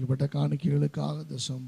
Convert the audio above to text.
அர்ப்பணிக்கப்பட்ட காணிக்கைகளுக்காக தசம்பாகம்